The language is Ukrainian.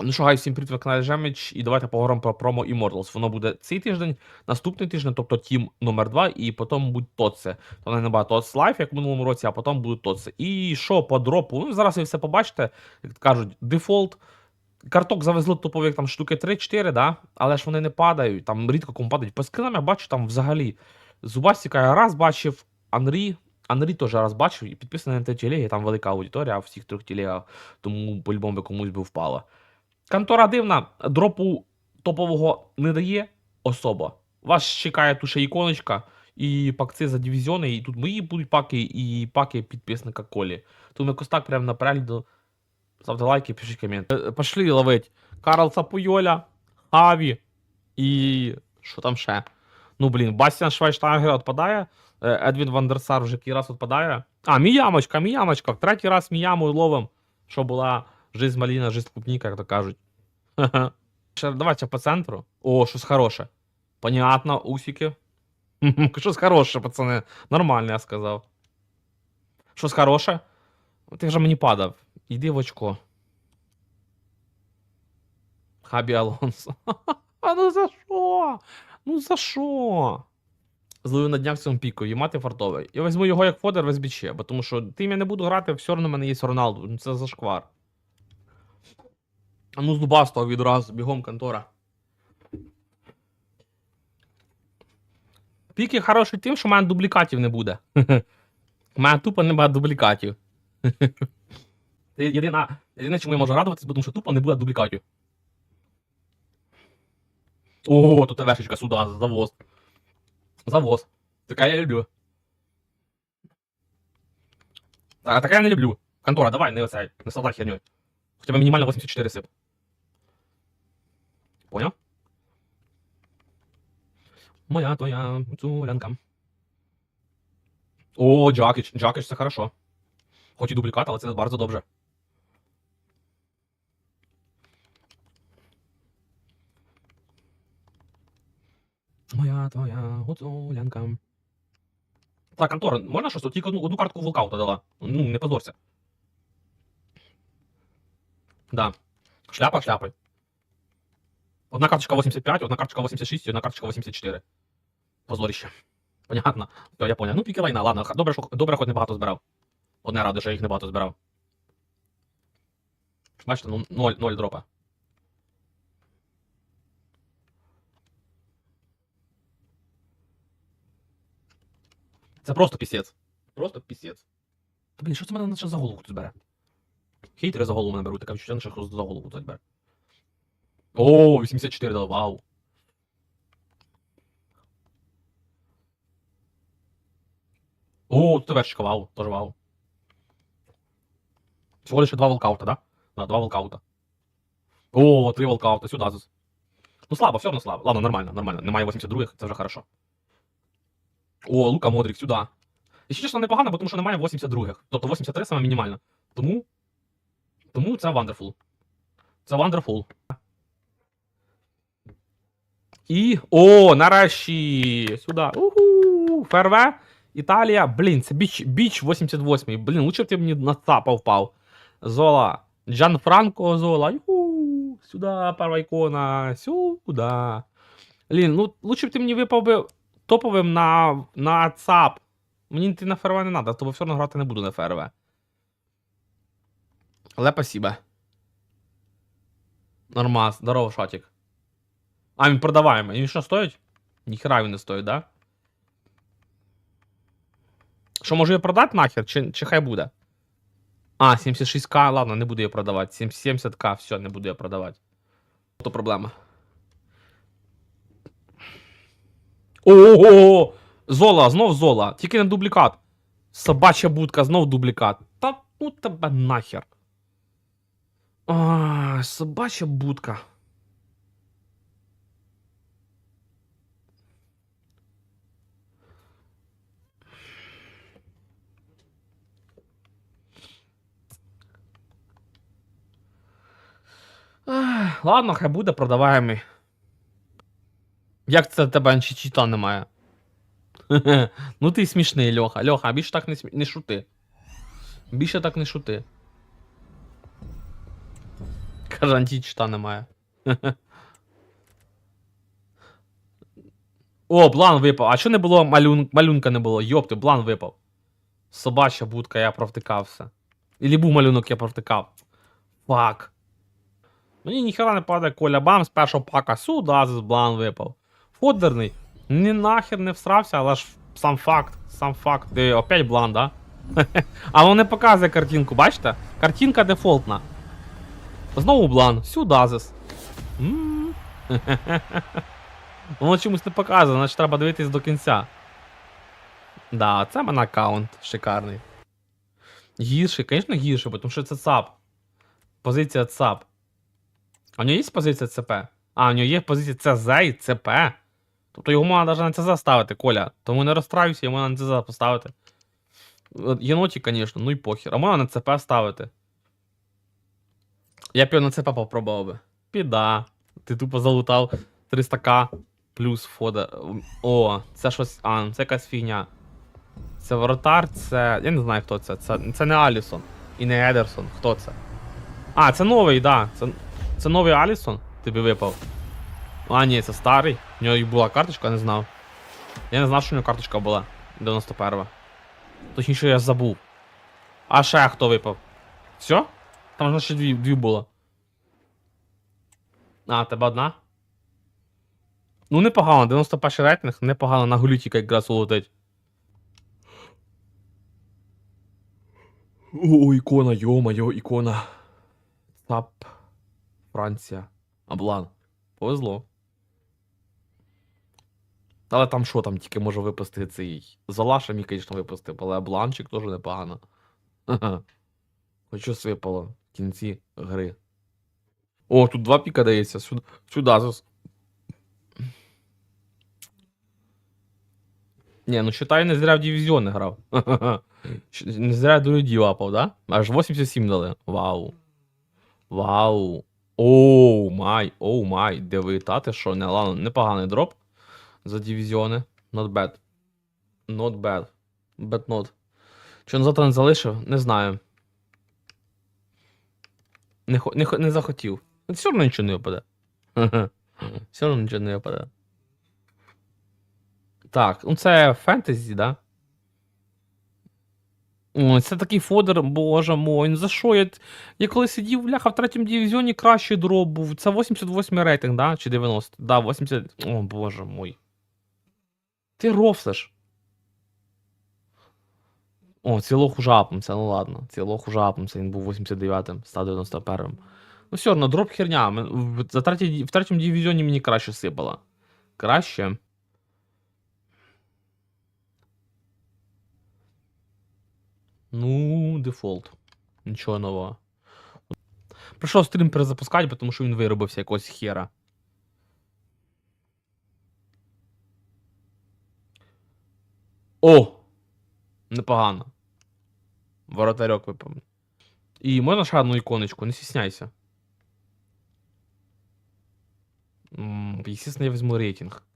Ну що, гай, всім привіт, ви каналі Жеміч, і давайте поговоримо про промо Immortals. Воно буде цей тиждень, наступний тиждень, тобто Тім номер 2 і потім будуть ТОЦи. То не набагато ТОЦ Лайф, як в минулому році, а потім будуть ТОЦи. І що по дропу? Ну, зараз ви все побачите, як кажуть, дефолт. Карток завезли топових там штуки 3-4, да? але ж вони не падають, там рідко кому падають. По скинам я бачу там взагалі. Зубастіка я раз бачив, Анрі. Анрі теж раз бачив і підписаний на те телегі, там велика аудиторія в всіх трьох телегах, тому по-любому комусь би впало. Контора дивна, дропу топового не дає особа. Вас чекає тут ще іконочка і пакці за дивізіони, і тут мої будуть паки, і паки підписника Колі. Тут ми костак прямо на перегляду. Ставте лайки, пишіть комент. Е, Пошли ловить Карлса Пуйоля, Аві і. що там ще? Ну, блін, Бастіан Швайштайгер відпадає. е, Едвін Вандерсар вже який раз відпадає. А, Міямочка, Міямочка. Третій раз Міяму ловим, що була жизнь маліна, жизнь клубніка, як то кажуть. Ха-ха. Давайте по центру. О, щось хороше. Понятно, усики. Щось хороше, пацани. Нормально, я сказав. Щось хороше. Ти вже мені падав. Іди в очко. Хабі Алонсо. А ну за що? Ну за що? Зловив на днях цьому піку, і мати фартовий. Я візьму його як фодер в СБЧ, бо тому що тим я не буду грати, все одно в мене є Роналду. Ну це зашквар. А ну зубастого відразу, бігом контора. Піки хороший тим, що в мене дублікатів не буде. У мене тупо немає дублікатів. Це єдина, єдине, чому я можу радуватися, бо тому що тупо не буде дублікатів. О, тут вешечка сюди, завоз. Завоз. Така я люблю. А така я не люблю. Контора, давай, не оцей, не солдат херню. Хоча б мінімально 84 сип. Понял? Моя твоя цулянка. О, Джакіч, Джакіч, це хорошо. Хоч і дублікат, але це bardzo добре. Моя твоя гуцулянка. Так, Антор, можна щось? Тут тільки одну, одну картку волкаута дала. Ну, не позорся. Да. Шляпа, шляпи. Одна карточка 85, одна карточка 86 і одна карточка 84. Позорище. Понятно. Все, я понял. Ну, піки війна, ладно. Добре, що, добре, хоч небагато збирав. Одне ради, що я їх небагато збирав. Бачите, ну, ноль, ноль дропа. Це просто пісець. Просто пісець. Та, блін, що це мене ще за голову тут бере? Хейтери за голову мене беруть, таке відчуття, що хтось за голову тут бере. О, 84 дали, вау. О, тут вершика, вау, тоже вау. Всего лише два волкаута, да? Да, два волкаута. О, три волкаута, сюда. Ну слабо, все равно слабо. Ладно, нормально, нормально. Немає 82-х, це вже хорошо. О, Лука Модрик, сюди. І ще чесно, непогано, бо тому що немає 82-х. Тобто 83 саме мінімально. Тому. Тому це wonderful. Це wonderful. І. О, нарешті! Сюди. Уху! ФРВ. Італія. Блін, це біч, біч 88. Блін, лучше б ти мені на цапа впав. Зола. Джан Франко Зола. Юху! Сюди, перша ікона. Сюди. Блін, ну лучше б ти мені випав би топовим на, на ЦАП. Мені йти на ФРВ не треба, то все одно грати не буду на ФРВ. Але спасибо. Нормас, здорово, шатик. А, він продаваємо. Він що стоїть? Ніхера він не стоїть, да? Що, може її продати нахер? Чи, чи хай буде? А, 76к, ладно, не буду її продавати. 70к, все, не буду я продавати. То проблема. Ого! Зола, знов зола. Тільки не дублікат. Собача будка, знов дублікат. Та ну тебе нахер. А, собача будка. Ладно, хай буде продаваємий. Як це тебе анчичіта немає? ну ти смішний, Льоха. Льоха, більше так не, смі... не шути. Більше так не шути. Каже, античита немає. О, блан випав. А що не було малюн... малюнка не було? Йопти, блан випав. Собача будка, я провтикався. Ілі був малюнок, я провтикав. Фак. Мені ніхера не падає коля бам з першого пака. Сюда з блан випав. Фодерний. Ні нахер не всрався, але ж сам факт. Сам факт. Де опять блан, да? а воно не показує картинку, бачите? Картинка дефолтна. Знову блан. Сюдазис. Воно чомусь не показує, значить треба дивитись до кінця. Да, це мене аккаунт шикарний. Гірший, звісно, гірший, тому що це ЦАП. Позиція ЦАП. А у нього є позиція ЦП? А, у нього є позиція ЦЗ і ЦП. Тобто його можна навіть на ЦЗ ставити, Коля. Тому не розстраюйся, його можна на ЦЗ поставити. От Єноті, звісно, ну і похер. А можна на ЦП ставити. Я б його на ЦП попробував би. Піда. Ти тупо залутав 300к плюс фода. О, це щось. А, це якась фігня. Це воротар, це. Я не знаю, хто це. Це, це не Алісон. І не Едерсон. Хто це? А, це новий, да. Це, це новий Алісон. Тобі випав. А, ні, це старий. У нього була карточка, не знав. Я не знав, що у нього карточка була. 91. Точніше, я забув. А ще хто випав? Все? Там ж ще дві, дві було. А, тебе одна? Ну, непогано, 91 рейтинг, непогано на гулютіка якраз улетить. О, ікона, йо-моє, ікона. ЦАП. Франція. Аблан. Повезло. Але там що там тільки може випустити цей. Залаша мій, звісно, випустив, але Абланчик теж непогано. Ха-ха. Хоч щось випало в кінці гри. О, тут два піка дається. Сюди. Сюди. зас- Ні, ну считай, не зря в дивізіони грав. Не зря до людей лапав, да? Аж 87 дали. Вау. Вау. Оу май, оу май. Диви, та ти що, не, ладно, непоганий дроп за дивізіони. Not bad. Not bad. Bad not. Що він завтра не залишив? Не знаю. Не, не, не захотів. Все одно нічого не випаде. Все одно нічого не випаде. Так, ну це фентезі, да? Ой, це такий фодер, боже мой, ну за що я. Я коли сидів, бляха, в третьому дивізіоні кращий дроп був. Це 88 рейтинг, да? Чи 90? Да, 80. О, боже мой. Ти рофсиш. О, уже апнувся, ну ладно. Уже апнувся, він був 89-м, став 91-м. Ну все одно, дроп херня. В, за в третьому дивізіоні мені краще сипало. Краще. Ну, дефолт. Нічого нового. Прийшов стрім перезапускати, тому що він виробився якогось хера. О! Непогано. Воротарьок випав. І можна ще одну іконочку, не стісняйся. Естественно, я візьму рейтинг.